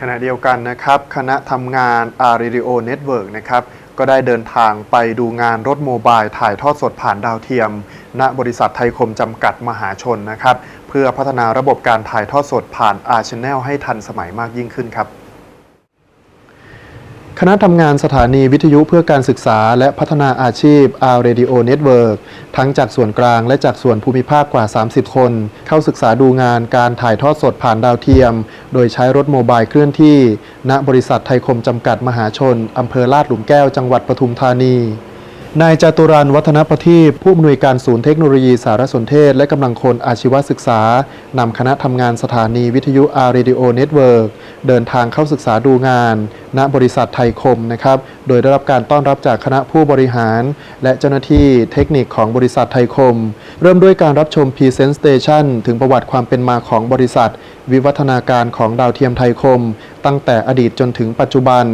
ขณะเดียวกันนะครับ คณะทำงาน a r a d i o Network นะครับ ก็ได้เดินทางไปดูงานรถโมบายถ่ายทอดสดผ่านดาวเทียม ณบริษัทไทยคมจำกัดมหาชนนะครับ เพื่อพัฒนาระบบการถ่ายทอดสดผ่าน R Channel ให้ทันสมัยมากยิ่งขึ้นครับ คณะทำงานสถานีวิทยุเพื่อการศึกษาและพัฒนาอาชีพ R Radio Network ทั้งจากส่วนกลางและจากส่วนภูมิภาคกว่า 30 คน เข้าศึกษาดูงานการถ่ายทอดสดผ่านดาวเทียม โดยใช้รถโมบายเคลื่อนที่ ณบริษัทไทยคมจำกัดมหาชนอำเภอลาดหลุมแก้วจังหวัดปทุมธานีนายจตุรันวัฒนประทีปผู้อำนวยการศูนย์เทคโนโลยีสารสนเทศ และกำลังคนอาชีวศึกษา นำคณะทำงานสถานีวิทยุ R Radio Network เดิน เดินทางเข้าศึกษาดูงาน ณบริษัทไทยคมนะครับ โดยได้รับการต้อนรับจากคณะผู้บริหาร และเจ้าหน้าที่เทคนิคของบริษัทไทยคม เริ่มด้วยการรับชม Present Station ถึงประวัติความเป็นมาของบริษัท วิวัฒนาการของดาวเทียมไทยคม ตั้งแต่อดีตจนถึงปัจจุบัน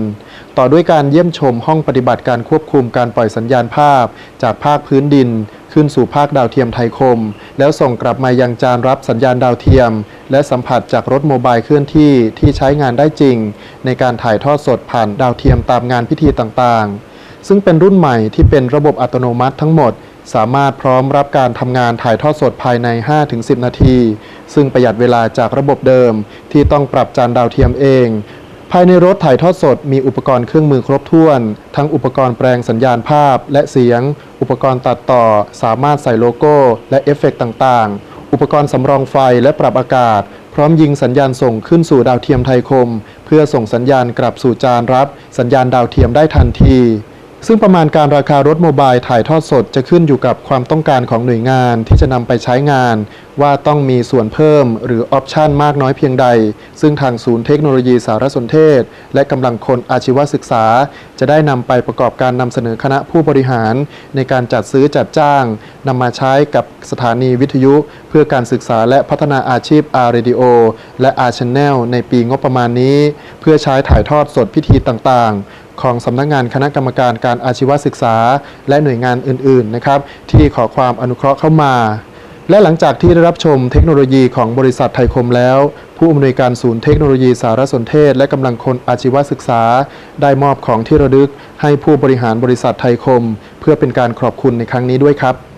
ต่อด้วยการเยี่ยมชมห้องปฏิบัติการควบคุมการปล่อยสัญญาณภาพ จากภาคพื้นดิน ขึ้นสู่ภาคดาวเทียมไทยคม แล้วส่งกลับมายังจานรับสัญญาณดาวเทียม และสัมผัสจากรถโมบายเคลื่อนที่ที่ใช้งานได้จริง ในการถ่ายทอดสดผ่านดาวเทียมตามงานพิธีต่างๆ ซึ่งเป็นรุ่นใหม่ที่เป็นระบบอัตโนมัติทั้งหมด สามารถพร้อมรับการทำงานถ่ายทอดสดภายใน 5-10 นาที ซึ่งประหยัดเวลาจากระบบเดิม ที่ต้องปรับจานดาวเทียมเอง ภายในรถถ่ายทอดสดมีอุปกรณ์เครื่องมือครบถ้วน ทั้งอุปกรณ์แปลงสัญญาณภาพและเสียง อุปกรณ์ตัดต่อ สามารถใส่โลโก้ และเอฟเฟกต์ต่างๆ อุปกรณ์สำรองไฟและปรับอากาศ พร้อมยิงสัญญาณส่งขึ้นสู่ดาวเทียมไทยคม เพื่อส่งสัญญาณกลับสู่จานรับ สัญญาณดาวเทียมได้ทันที ซึ่งประมาณการราคารถโมบายถ่ายทอดสดจะขึ้นอยู่กับความต้องการของหน่วยงานที่จะนำไปใช้งาน ว่าต้องมีส่วนเพิ่มหรือออปชันมากน้อยเพียงใด ซึ่งทางศูนย์เทคโนโลยีสารสนเทศ และกำลังคนอาชีวศึกษา จะได้นำไปประกอบการนำเสนอคณะผู้บริหาร ในการจัดซื้อจัดจ้างนำมาใช้กับสถานีวิทยุ เพื่อการศึกษาและพัฒนาอาชีพ R Radio และ R Channel ในปีงบประมาณนี้ เพื่อใช้ถ่ายทอดสดพิธีต่างๆ ของสำนักงานคณะกรรมการการอาชีวศึกษา และหน่วยงานอื่นๆนะครับที่ขอความอนุเคราะห์เข้ามา และหลังจากที่ได้รับชมเทคโนโลยีของบริษัทไทยคมแล้ว ผู้อำนวยการศูนย์เทคโนโลยีสารสนเทศ และกำลังคนอาชีวศึกษา ได้มอบของที่ระลึกให้ผู้บริหารบริษัทไทยคม เพื่อเป็นการขอบคุณในครั้งนี้ด้วยครับ